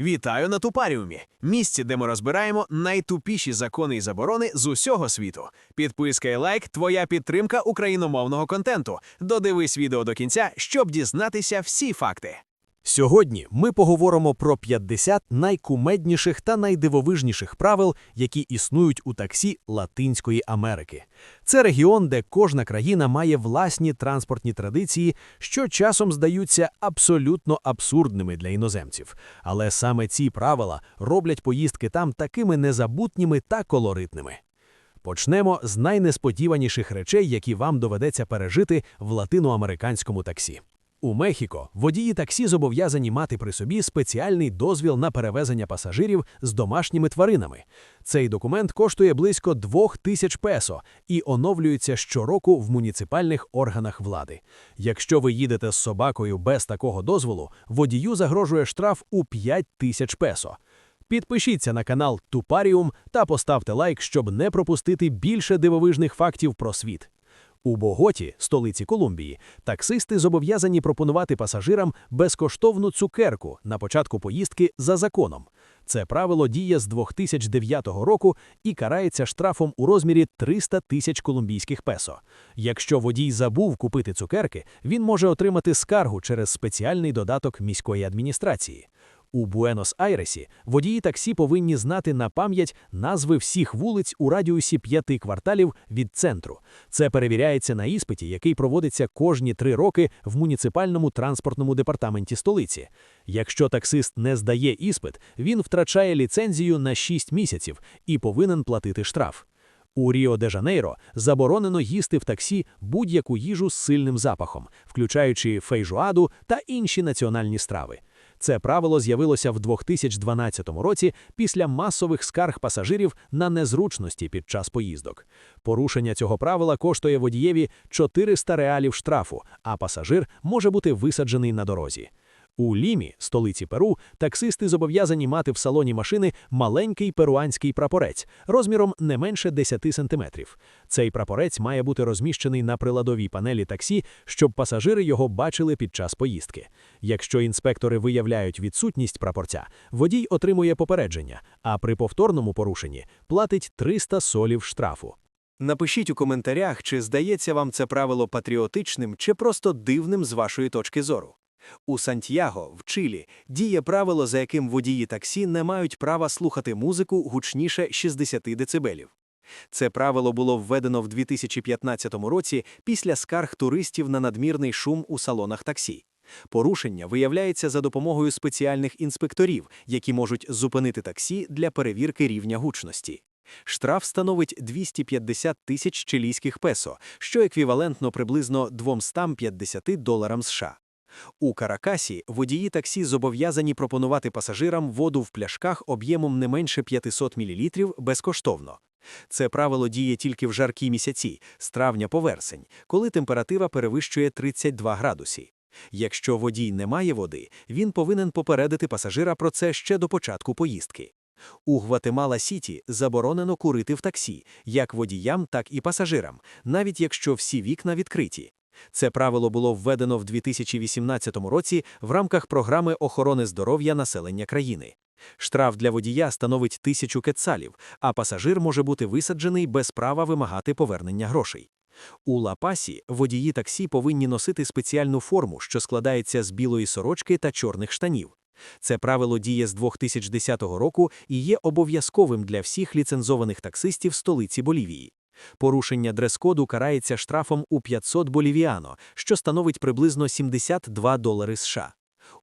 Вітаю на Тупаріумі, місці, де ми розбираємо найтупіші закони і заборони з усього світу. Підписка і лайк твоя підтримка україномовного контенту. Додивись відео до кінця, щоб дізнатися всі факти. Сьогодні ми поговоримо про 50 найкумедніших та найдивовижніших правил, які існують у таксі Латинської Америки. Це регіон, де кожна країна має власні транспортні традиції, що часом здаються абсолютно абсурдними для іноземців. Але саме ці правила роблять поїздки там такими незабутніми та колоритними. Почнемо з найнесподіваніших речей, які вам доведеться пережити в латиноамериканському таксі. У Мехіко водії таксі зобов'язані мати при собі спеціальний дозвіл на перевезення пасажирів з домашніми тваринами. Цей документ коштує близько 2000 песо і оновлюється щороку в муніципальних органах влади. Якщо ви їдете з собакою без такого дозволу, водію загрожує штраф у 5000 песо. Підпишіться на канал Тупаріум та поставте лайк, щоб не пропустити більше дивовижних фактів про світ. У Боготі, столиці Колумбії, таксисти зобов'язані пропонувати пасажирам безкоштовну цукерку на початку поїздки за законом. Це правило діє з 2009 року і карається штрафом у розмірі 300 тисяч колумбійських песо. Якщо водій забув купити цукерки, він може отримати скаргу через спеціальний додаток міської адміністрації. У Буенос-Айресі водії таксі повинні знати на пам'ять назви всіх вулиць у радіусі п'яти кварталів від центру. Це перевіряється на іспиті, який проводиться кожні три роки в муніципальному транспортному департаменті столиці. Якщо таксист не здає іспит, він втрачає ліцензію на 6 місяців і повинен платити штраф. У Ріо де Жанейро заборонено їсти в таксі будь-яку їжу з сильним запахом, включаючи фейжуаду та інші національні страви. Це правило з'явилося в 2012 році після масових скарг пасажирів на незручності під час поїздок. Порушення цього правила коштує водієві 400 реалів штрафу, а пасажир може бути висаджений на дорозі. У Лімі, столиці Перу, таксисти зобов'язані мати в салоні машини маленький перуанський прапорець розміром не менше 10 сантиметрів. Цей прапорець має бути розміщений на приладовій панелі таксі, щоб пасажири його бачили під час поїздки. Якщо інспектори виявляють відсутність прапорця, водій отримує попередження, а при повторному порушенні платить 300 солів штрафу. Напишіть у коментарях, чи здається вам це правило патріотичним чи просто дивним з вашої точки зору. У Сантьяго, в Чилі, діє правило, за яким водії таксі не мають права слухати музику гучніше 60 децибелів. Це правило було введено в 2015 році після скарг туристів на надмірний шум у салонах таксі. Порушення виявляється за допомогою спеціальних інспекторів, які можуть зупинити таксі для перевірки рівня гучності. Штраф становить 250 тисяч чилійських песо, що еквівалентно приблизно 250 доларам США. У Каракасі водії таксі зобов'язані пропонувати пасажирам воду в пляшках об'ємом не менше 500 мл безкоштовно. Це правило діє тільки в жаркі місяці, з травня по вересень, коли температура перевищує 32 градусі. Якщо водій не має води, він повинен попередити пасажира про це ще до початку поїздки. У Гватемала Сіті заборонено курити в таксі, як водіям, так і пасажирам, навіть якщо всі вікна відкриті. Це правило було введено в 2018 році в рамках програми охорони здоров'я населення країни. Штраф для водія становить тисячу кецалів, а пасажир може бути висаджений без права вимагати повернення грошей. У Лапасі водії таксі повинні носити спеціальну форму, що складається з білої сорочки та чорних штанів. Це правило діє з 2010 року і є обов'язковим для всіх ліцензованих таксистів столиці Болівії. Порушення дрес-коду карається штрафом у 500 болівіано, що становить приблизно 72 долари США.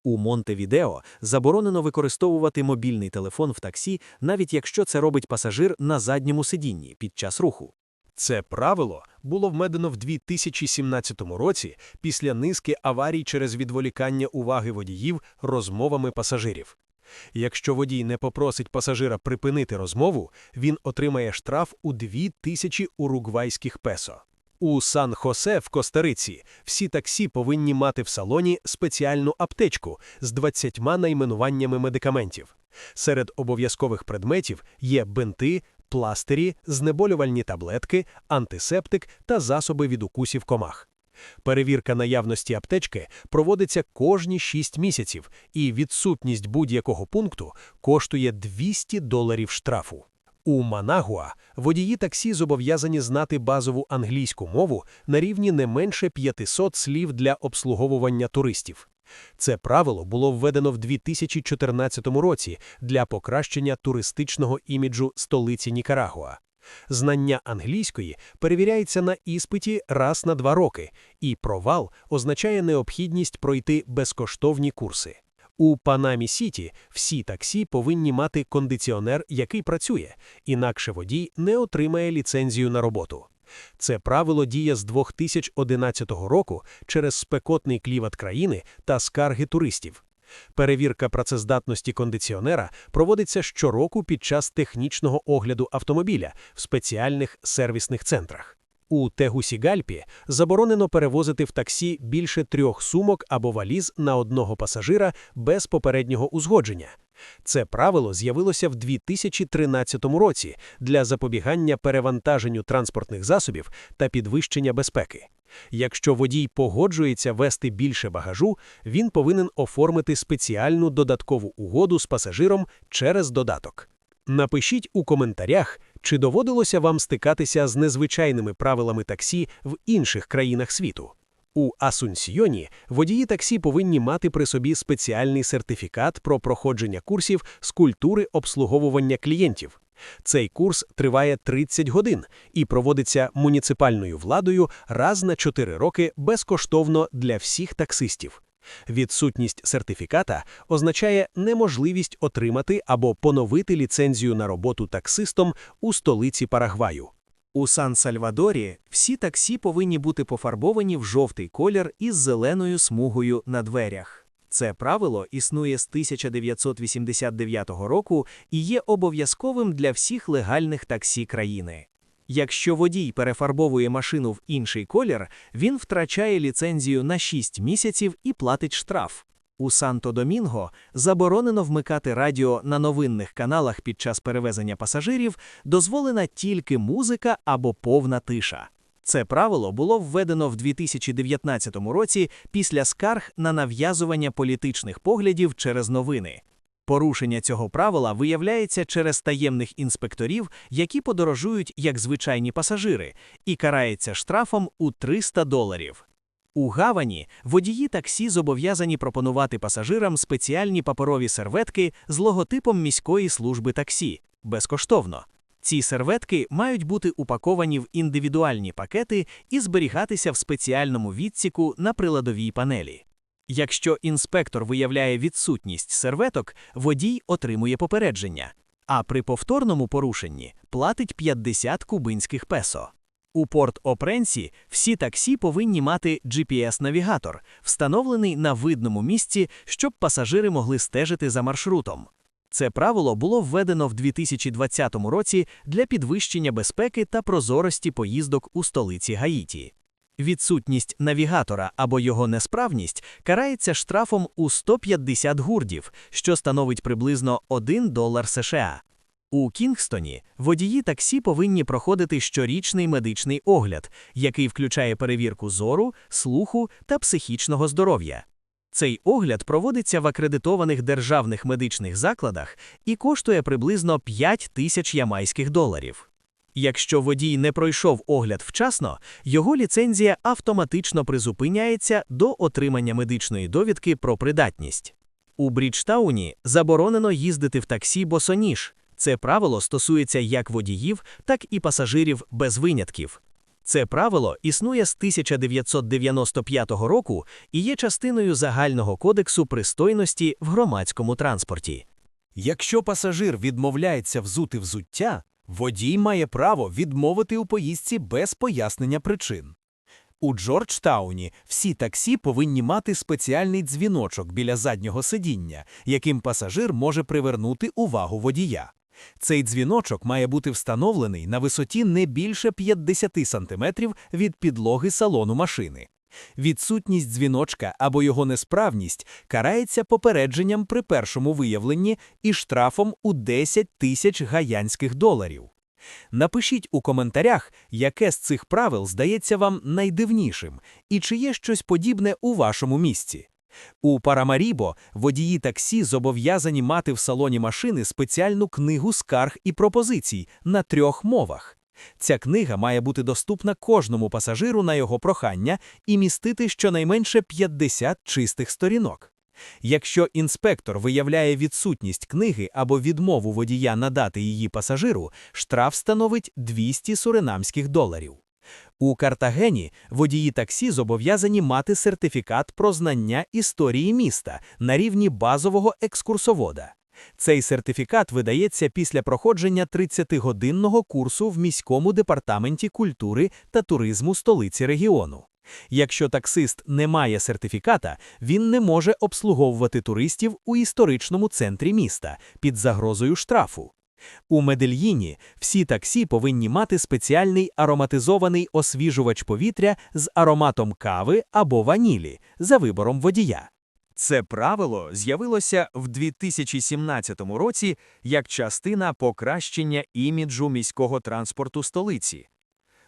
У Монтевідео заборонено використовувати мобільний телефон в таксі, навіть якщо це робить пасажир на задньому сидінні під час руху. Це правило було вмедено в 2017 році після низки аварій через відволікання уваги водіїв розмовами пасажирів. Якщо водій не попросить пасажира припинити розмову, він отримає штраф у 2000 уругвайських песо. У Сан-Хосе в Костариці всі таксі повинні мати в салоні спеціальну аптечку з 20 найменуваннями медикаментів. Серед обов'язкових предметів є бинти, пластирі, знеболювальні таблетки, антисептик та засоби від укусів комах. Перевірка наявності аптечки проводиться кожні 6 місяців, і відсутність будь-якого пункту коштує 200 доларів штрафу. У Манагуа водії таксі зобов'язані знати базову англійську мову на рівні не менше 500 слів для обслуговування туристів. Це правило було введено в 2014 році для покращення туристичного іміджу столиці Нікарагуа. Знання англійської перевіряється на іспиті раз на два роки, і провал означає необхідність пройти безкоштовні курси. У Панамі Сіті всі таксі повинні мати кондиціонер, який працює, інакше водій не отримає ліцензію на роботу. Це правило діє з 2011 року через спекотний клімат країни та скарги туристів. Перевірка працездатності кондиціонера проводиться щороку під час технічного огляду автомобіля в спеціальних сервісних центрах. У Тегусігальпі заборонено перевозити в таксі більше трьох сумок або валіз на одного пасажира без попереднього узгодження. Це правило з'явилося в 2013 році для запобігання перевантаженню транспортних засобів та підвищення безпеки. Якщо водій погоджується вести більше багажу, він повинен оформити спеціальну додаткову угоду з пасажиром через додаток. Напишіть у коментарях, чи доводилося вам стикатися з незвичайними правилами таксі в інших країнах світу. У Асунсьйоні водії таксі повинні мати при собі спеціальний сертифікат про проходження курсів з культури обслуговування клієнтів. Цей курс триває 30 годин і проводиться муніципальною владою раз на 4 роки безкоштовно для всіх таксистів. Відсутність сертифіката означає неможливість отримати або поновити ліцензію на роботу таксистом у столиці Парагваю. У Сан-Сальвадорі всі таксі повинні бути пофарбовані в жовтий колір із зеленою смугою на дверях. Це правило існує з 1989 року і є обов'язковим для всіх легальних таксі країни. Якщо водій перефарбовує машину в інший колір, він втрачає ліцензію на 6 місяців і платить штраф. У Санто-Домінго заборонено вмикати радіо на новинних каналах під час перевезення пасажирів, дозволена тільки музика або повна тиша. Це правило було введено в 2019 році після скарг на нав'язування політичних поглядів через новини. Порушення цього правила виявляється через таємних інспекторів, які подорожують як звичайні пасажири, і карається штрафом у 300 доларів. У гавані водії таксі зобов'язані пропонувати пасажирам спеціальні паперові серветки з логотипом міської служби таксі безкоштовно. Ці серветки мають бути упаковані в індивідуальні пакети і зберігатися в спеціальному відсіку на приладовій панелі. Якщо інспектор виявляє відсутність серветок, водій отримує попередження, а при повторному порушенні платить 50 кубинських песо. У порт Опренсі всі таксі повинні мати GPS-навігатор, встановлений на видному місці, щоб пасажири могли стежити за маршрутом. Це правило було введено в 2020 році для підвищення безпеки та прозорості поїздок у столиці Гаїті. Відсутність навігатора або його несправність карається штрафом у 150 гурдів, що становить приблизно 1 долар США. У Кінгстоні водії таксі повинні проходити щорічний медичний огляд, який включає перевірку зору, слуху та психічного здоров'я. Цей огляд проводиться в акредитованих державних медичних закладах і коштує приблизно 5 тисяч ямайських доларів. Якщо водій не пройшов огляд вчасно, його ліцензія автоматично призупиняється до отримання медичної довідки про придатність. У Бріджтауні заборонено їздити в таксі босоніж. Це правило стосується як водіїв, так і пасажирів без винятків. Це правило існує з 1995 року і є частиною загального кодексу пристойності в громадському транспорті. Якщо пасажир відмовляється взути взуття, водій має право відмовити у поїздці без пояснення причин. У Джорджтауні всі таксі повинні мати спеціальний дзвіночок біля заднього сидіння, яким пасажир може привернути увагу водія. Цей дзвіночок має бути встановлений на висоті не більше 50 см від підлоги салону машини. Відсутність дзвіночка або його несправність карається попередженням при першому виявленні і штрафом у 10 тисяч гаянських доларів. Напишіть у коментарях, яке з цих правил здається вам найдивнішим, і чи є щось подібне у вашому місці. У Парамарібо водії таксі зобов'язані мати в салоні машини спеціальну книгу скарг і пропозицій на трьох мовах. Ця книга має бути доступна кожному пасажиру на його прохання і містити щонайменше 50 чистих сторінок. Якщо інспектор виявляє відсутність книги або відмову водія надати її пасажиру, штраф становить 200 суринамських доларів. У Картагені водії таксі зобов'язані мати сертифікат про знання історії міста на рівні базового екскурсовода. Цей сертифікат видається після проходження 30-годинного курсу в міському департаменті культури та туризму столиці регіону. Якщо таксист не має сертифіката, він не може обслуговувати туристів у історичному центрі міста під загрозою штрафу. У Медельїні всі таксі повинні мати спеціальний ароматизований освіжувач повітря з ароматом кави або ванілі за вибором водія. Це правило з'явилося в 2017 році як частина покращення іміджу міського транспорту столиці.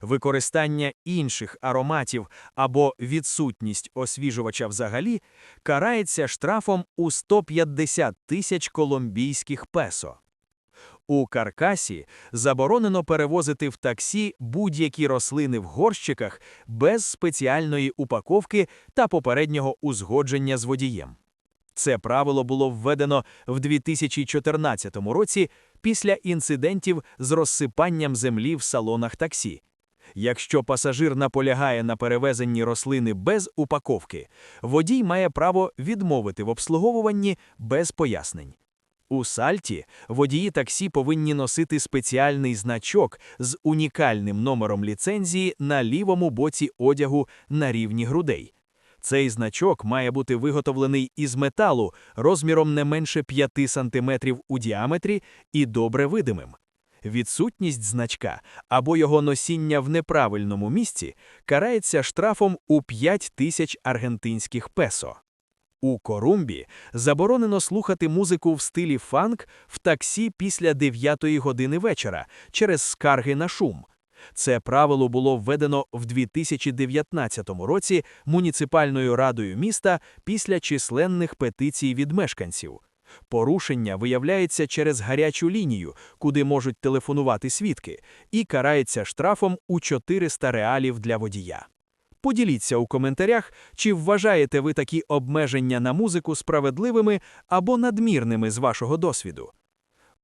Використання інших ароматів або відсутність освіжувача взагалі карається штрафом у 150 тисяч колумбійських песо. У каркасі заборонено перевозити в таксі будь-які рослини в горщиках без спеціальної упаковки та попереднього узгодження з водієм. Це правило було введено в 2014 році після інцидентів з розсипанням землі в салонах таксі. Якщо пасажир наполягає на перевезенні рослини без упаковки, водій має право відмовити в обслуговуванні без пояснень. У сальті водії таксі повинні носити спеціальний значок з унікальним номером ліцензії на лівому боці одягу на рівні грудей. Цей значок має бути виготовлений із металу розміром не менше 5 см у діаметрі і добре видимим. Відсутність значка або його носіння в неправильному місці карається штрафом у 5 тисяч аргентинських песо. У Корумбі заборонено слухати музику в стилі фанк в таксі після 9 години вечора через скарги на шум. Це правило було введено в 2019 році муніципальною радою міста після численних петицій від мешканців. Порушення виявляється через гарячу лінію, куди можуть телефонувати свідки, і карається штрафом у 400 реалів для водія. Поділіться у коментарях, чи вважаєте ви такі обмеження на музику справедливими або надмірними з вашого досвіду.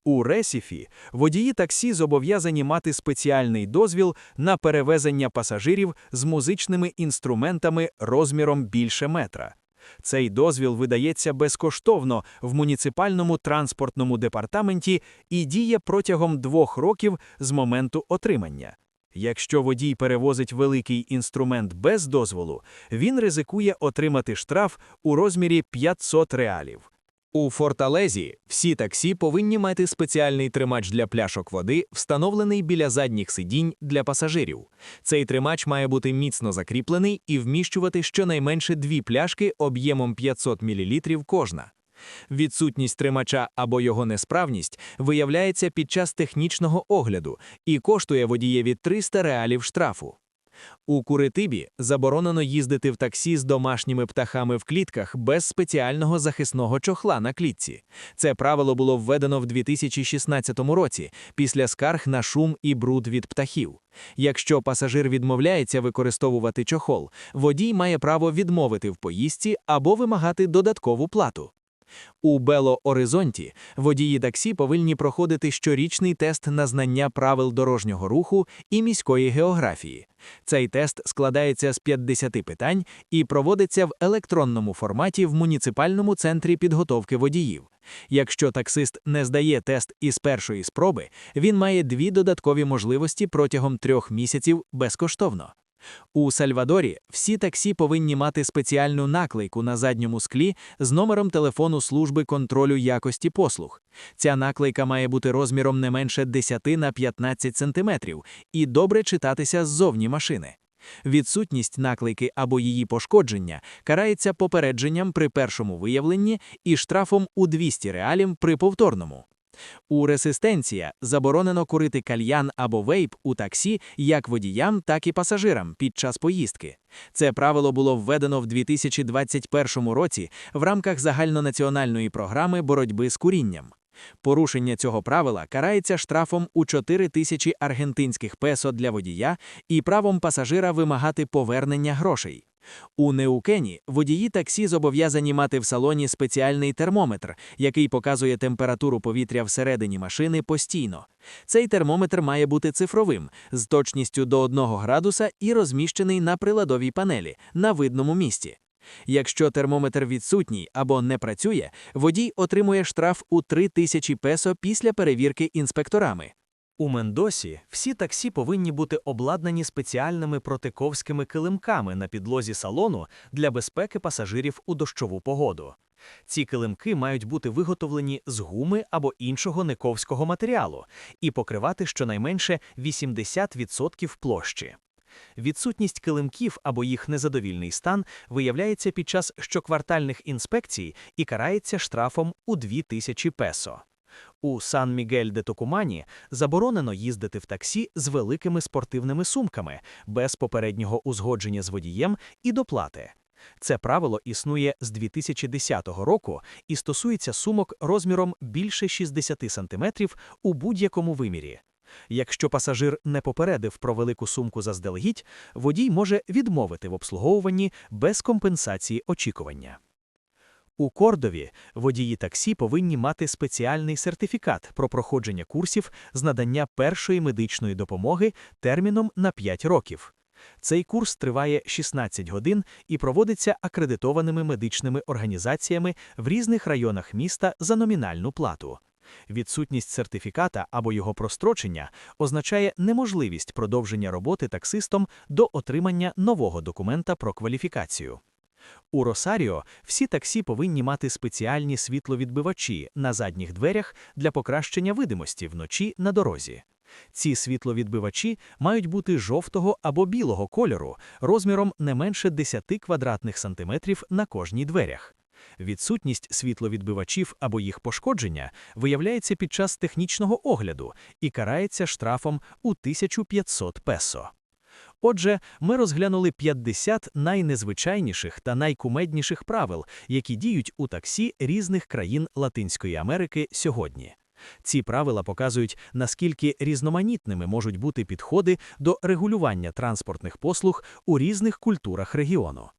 У Ресіфі водії таксі зобов'язані мати спеціальний дозвіл на перевезення пасажирів з музичними інструментами розміром більше метра. Цей дозвіл видається безкоштовно в муніципальному транспортному департаменті і діє протягом двох років з моменту отримання. Якщо водій перевозить великий інструмент без дозволу, він ризикує отримати штраф у розмірі 500 реалів. У Форталезі всі таксі повинні мати спеціальний тримач для пляшок води, встановлений біля задніх сидінь для пасажирів. Цей тримач має бути міцно закріплений і вміщувати щонайменше дві пляшки об'ємом 500 мл кожна. Відсутність тримача або його несправність виявляється під час технічного огляду і коштує водієві 300 реалів штрафу. У Куритибі заборонено їздити в таксі з домашніми птахами в клітках без спеціального захисного чохла на клітці. Це правило було введено в 2016 році після скарг на шум і бруд від птахів. Якщо пасажир відмовляється використовувати чохол, водій має право відмовити в поїздці або вимагати додаткову плату. У Бело-Оризонті водії таксі повинні проходити щорічний тест на знання правил дорожнього руху і міської географії. Цей тест складається з 50 питань і проводиться в електронному форматі в муніципальному центрі підготовки водіїв. Якщо таксист не здає тест із першої спроби, він має дві додаткові можливості протягом трьох місяців безкоштовно. У Сальвадорі всі таксі повинні мати спеціальну наклейку на задньому склі з номером телефону служби контролю якості послуг. Ця наклейка має бути розміром не менше 10 на 15 см і добре читатися ззовні машини. Відсутність наклейки або її пошкодження карається попередженням при першому виявленні і штрафом у 200 реалів при повторному. У ресистенція заборонено курити кальян або вейп у таксі як водіям, так і пасажирам під час поїздки. Це правило було введено в 2021 році в рамках загальнонаціональної програми боротьби з курінням. Порушення цього правила карається штрафом у 4 тисячі аргентинських песо для водія і правом пасажира вимагати повернення грошей. У Неукені водії таксі зобов'язані мати в салоні спеціальний термометр, який показує температуру повітря всередині машини постійно. Цей термометр має бути цифровим, з точністю до 1 градуса і розміщений на приладовій панелі на видному місці. Якщо термометр відсутній або не працює, водій отримує штраф у 3 тисячі песо після перевірки інспекторами. У Мендосі всі таксі повинні бути обладнані спеціальними протиковськими килимками на підлозі салону для безпеки пасажирів у дощову погоду. Ці килимки мають бути виготовлені з гуми або іншого нековського матеріалу і покривати щонайменше 80% площі. Відсутність килимків або їх незадовільний стан виявляється під час щоквартальних інспекцій і карається штрафом у 2000 песо. У Сан-Мігель-де-Токумані заборонено їздити в таксі з великими спортивними сумками без попереднього узгодження з водієм і доплати. Це правило існує з 2010 року і стосується сумок розміром більше 60 см у будь-якому вимірі. Якщо пасажир не попередив про велику сумку заздалегідь, водій може відмовити в обслуговуванні без компенсації очікування. У Кордові водії таксі повинні мати спеціальний сертифікат про проходження курсів з надання першої медичної допомоги терміном на 5 років. Цей курс триває 16 годин і проводиться акредитованими медичними організаціями в різних районах міста за номінальну плату. Відсутність сертифіката або його прострочення означає неможливість продовження роботи таксистом до отримання нового документа про кваліфікацію. У Росаріо всі таксі повинні мати спеціальні світловідбивачі на задніх дверях для покращення видимості вночі на дорозі. Ці світловідбивачі мають бути жовтого або білого кольору розміром не менше 10 квадратних сантиметрів на кожній дверях. Відсутність світловідбивачів або їх пошкодження виявляється під час технічного огляду і карається штрафом у 1500 песо. Отже, ми розглянули 50 найнезвичайніших та найкумедніших правил, які діють у таксі різних країн Латинської Америки сьогодні. Ці правила показують, наскільки різноманітними можуть бути підходи до регулювання транспортних послуг у різних культурах регіону.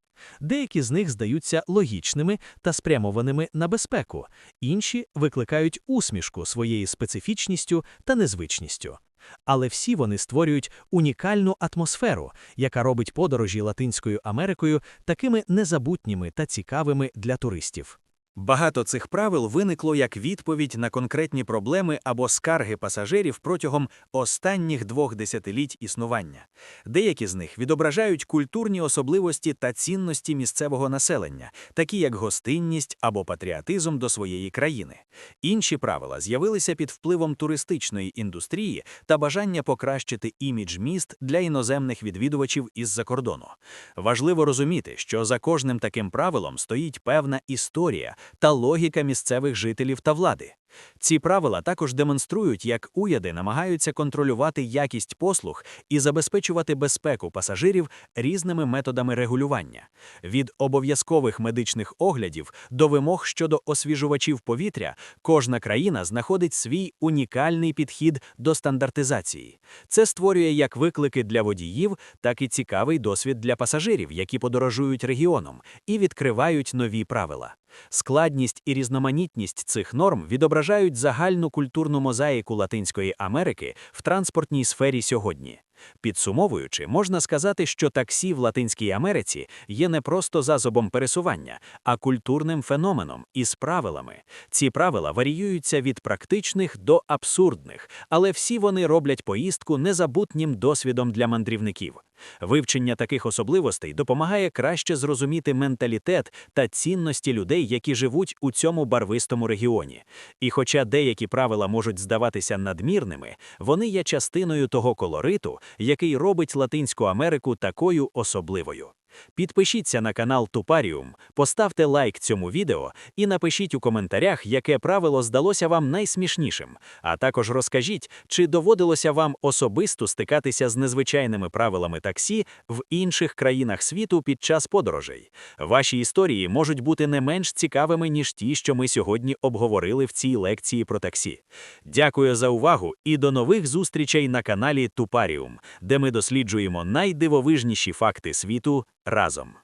Деякі з них здаються логічними та спрямованими на безпеку, інші викликають усмішку своєю специфічністю та незвичністю. Але всі вони створюють унікальну атмосферу, яка робить подорожі Латинською Америкою такими незабутніми та цікавими для туристів. Багато цих правил виникло як відповідь на конкретні проблеми або скарги пасажирів протягом останніх двох десятиліть існування. Деякі з них відображають культурні особливості та цінності місцевого населення, такі як гостинність або патріотизм до своєї країни. Інші правила з'явилися під впливом туристичної індустрії та бажання покращити імідж міст для іноземних відвідувачів із-за кордону. Важливо розуміти, що за кожним таким правилом стоїть певна історія та логіка місцевих жителів та влади. Ці правила також демонструють, як уряди намагаються контролювати якість послуг і забезпечувати безпеку пасажирів різними методами регулювання від обов'язкових медичних оглядів до вимог щодо освіжувачів повітря. Кожна країна знаходить свій унікальний підхід до стандартизації. Це створює як виклики для водіїв, так і цікавий досвід для пасажирів, які подорожують регіоном і відкривають нові правила. Складність і різноманітність цих норм відображають загальну культурну мозаїку Латинської Америки в транспортній сфері сьогодні. Підсумовуючи, можна сказати, що таксі в Латинській Америці є не просто засобом пересування, а культурним феноменом із правилами. Ці правила варіюються від практичних до абсурдних, але всі вони роблять поїздку незабутнім досвідом для мандрівників. Вивчення таких особливостей допомагає краще зрозуміти менталітет та цінності людей, які живуть у цьому барвистому регіоні. І хоча деякі правила можуть здаватися надмірними, вони є частиною того колориту, який робить Латинську Америку такою особливою. Підпишіться на канал Тупаріум, поставте лайк цьому відео і напишіть у коментарях, яке правило здалося вам найсмішнішим. А також розкажіть, чи доводилося вам особисто стикатися з незвичайними правилами таксі в інших країнах світу під час подорожей. Ваші історії можуть бути не менш цікавими, ніж ті, що ми сьогодні обговорили в цій лекції про таксі. Дякую за увагу і до нових зустрічей на каналі Тупаріум, де ми досліджуємо найдивовижніші факти світу разом.